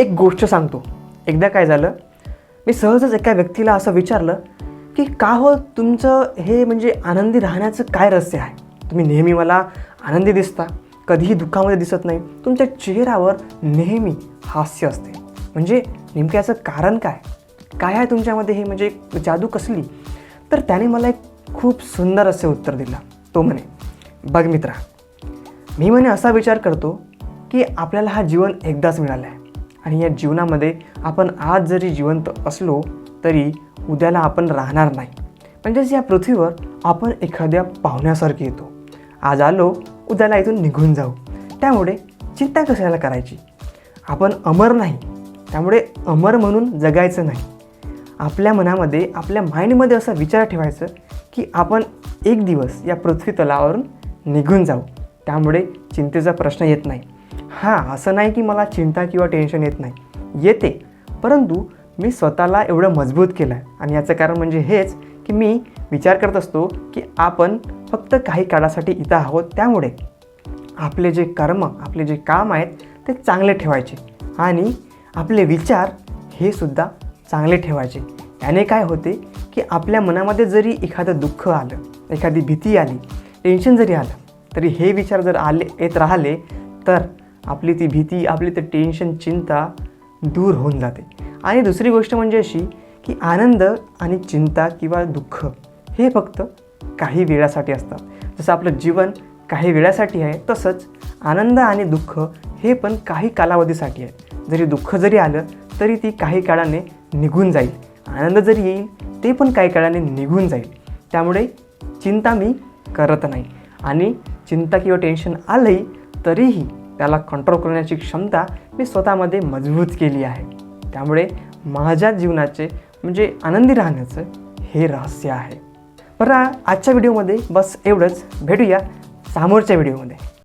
एक गोष्ट सांगतो. एकदा काय झालं मी सहजच एका व्यक्तीला असं विचारलं की का हो तुमचं हे म्हणजे आनंदी राहण्याचं काय रहस्य आहे? तुम्ही नेहमी मला आनंदी दिसता कधीही दुःखामध्ये दिसत नाही. तुमच्या चेहऱ्यावर नेहमी हास्य असते. म्हणजे नेमकं याचं कारण काय? काय आहे तुमच्यामध्ये हे? म्हणजे जादू कसली? तर त्याने मला एक खूप सुंदर असे उत्तर दिलं. तो म्हणे बघ मित्रा मी म्हणे असा विचार करतो की आपल्याला हा जीवन एकदाच मिळाला आहे आणि या जीवनामध्ये आपण आज जरी जिवंत असलो तरी उद्याला आपण राहणार नाही. म्हणजेच या पृथ्वीवर आपण एखाद्या पाहुण्यासारखे येतो. आज आलो उद्याला इथून निघून जाऊ. त्यामुळे चिंता कशाला करायची? आपण अमर नाही. त्यामुळे अमर म्हणून जगायचं नाही. आपल्या मनामध्ये आपल्या माइंडमध्ये असा विचार ठेवायचं की आपण एक दिवस या पृथ्वी तलावरून निघून जाऊ. त्यामुळे चिंतेचा प्रश्न येत नाही. हां असं नाही की मला चिंता किंवा टेन्शन येत नाही. येते परंतु मी स्वतःला एवढं मजबूत केलं आहे आणि याचं कारण म्हणजे हेच की मी विचार करत असतो की आपण फक्त काही काळासाठी इथं आहोत त्यामुळे आपले जे कर्म आपले जे काम आहेत ते चांगले ठेवायचे. आणि आपले विचार हे सुद्धा चांगले ठेवायचे. याने काय होते की आपल्या मनामध्ये जरी एखादं दुःख आलं एखादी भीती आली टेन्शन जरी आलं तरी हे विचार जर आले येत राहिले तर आपली ती भीती आपली ते टेन्शन चिंता दूर होऊन जाते. आणि दुसरी गोष्ट म्हणजे अशी की आनंद आणि चिंता किंवा दुःख हे फक्त काही वेळासाठी असतात. जसं आपलं जीवन काही वेळासाठी आहे तसंच आनंद आणि दुःख हे पण काही कालावधीसाठी आहे. जरी दुःख जरी आलं तरी ती काही काळाने निघून जाईल. आनंद जरी येईल ते पण काही काळाने निघून जाईल. त्यामुळे चिंता मी करत नाही. आणि चिंता किंवा टेन्शन आलंही तरीही त्याला कंट्रोल करण्याची क्षमता मी स्वतःमध्ये मजबूत केली आहे. त्यामुळे माझ्या जीवनाचे म्हणजे आनंदी राहण्याचं हे रहस्य आहे. बरं आजच्या व्हिडिओमध्ये बस एवढंच. भेटूया समोरच्या व्हिडिओमध्ये